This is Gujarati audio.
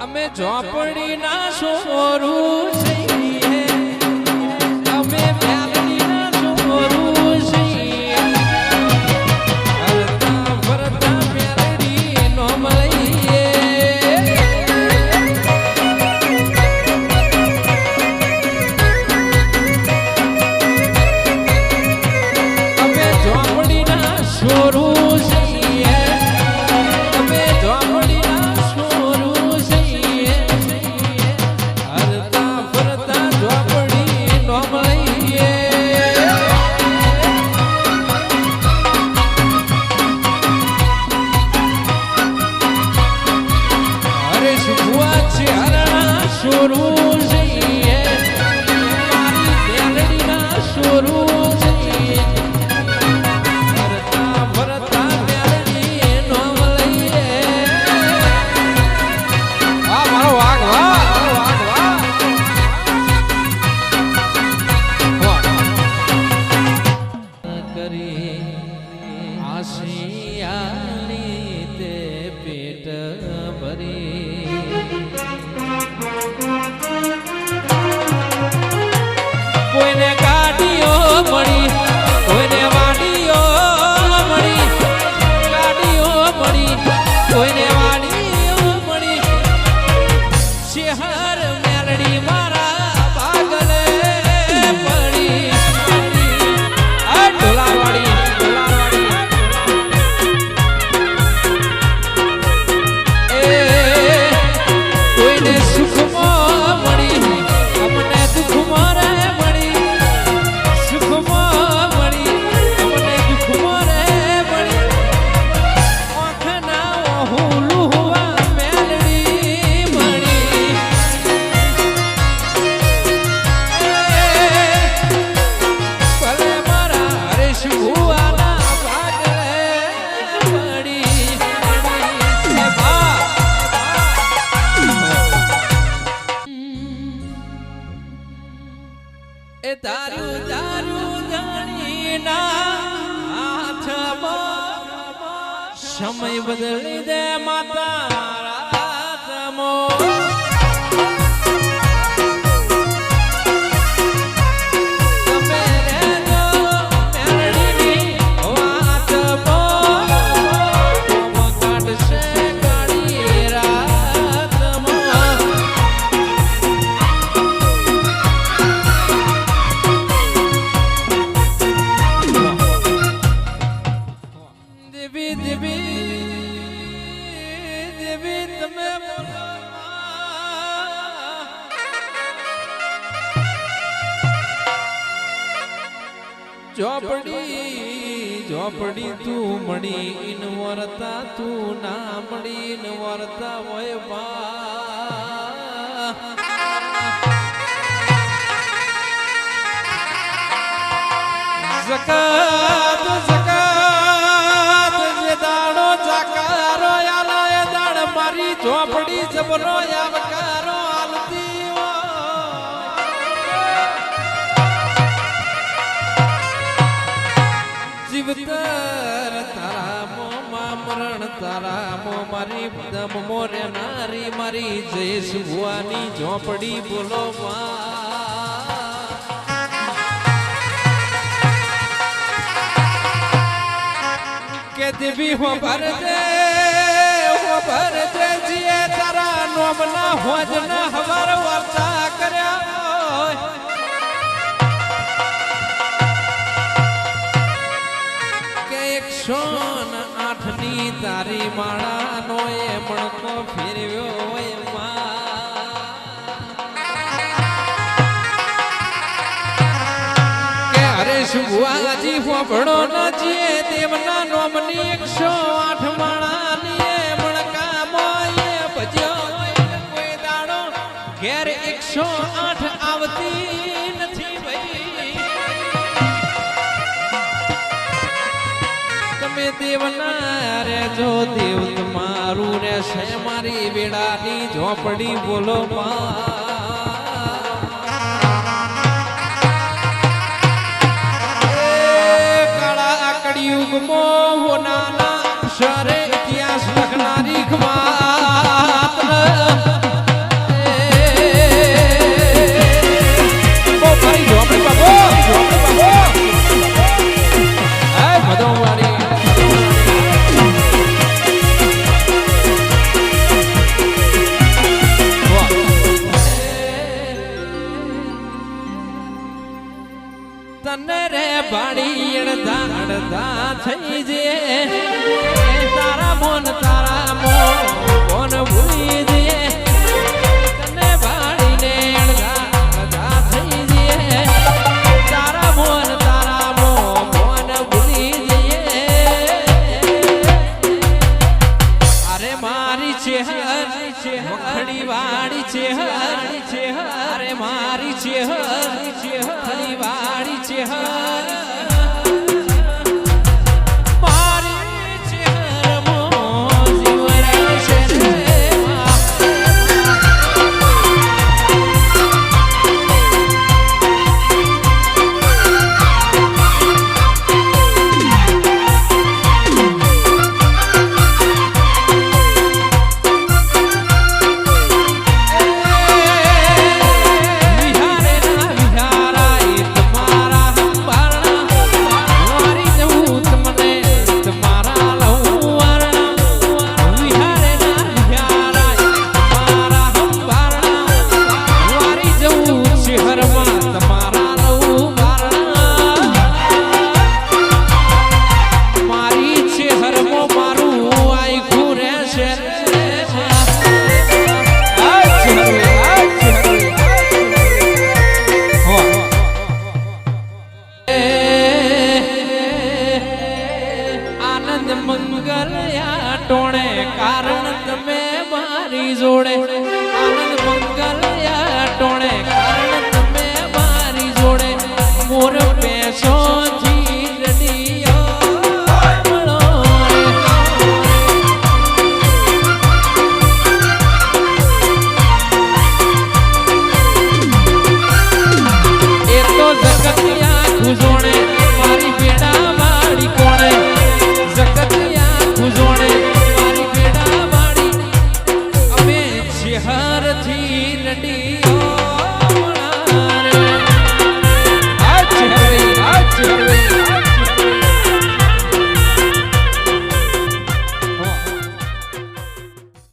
અમે ઝોપડી ના સોરું છીએ શુભવા છે સમય બદલી દે માતા ચોપડી તું મળી ઇન વરતા તું ના મળી ઇન વરતા હોય બા. જકાત જકાત, જે દાડો જકારો યાલા એ દાડ મારી ચોપડી જબરો આવકારો જીવતર, તારા મોમાં મરણ, તારા મો મારી દમ મોરે નારી મારી જય સુવાની ઝોપડી બોલો માં. કે દેવી, હો ભરજે હો ભરજે જીએ તારા નોમના હોજના હવાર વાર્તા કર્યા તારી માળાનો એ મણકો ફેરવ્યો હોયમાં. નજીએ હરે શુભવાજી ફોફળો ન જીએ નોમની એકસો આઠ માળાની દેવના રે જો દેવ તમારું રહેશે મારી વેળાની ઝોપડી બોલો માં. અડધા થઈ જે. તારા મોન તારા મોન કોણ ભૂલી જે. તને ભાડીને અડધા અડધા થઈ જે. તારા મોન તારા મોન કોણ ભૂલી જે. અરે મારી છે હરી છે મખણી વાળી છે હરી છે અરે મારી છે હરી છે high. હારથી લડી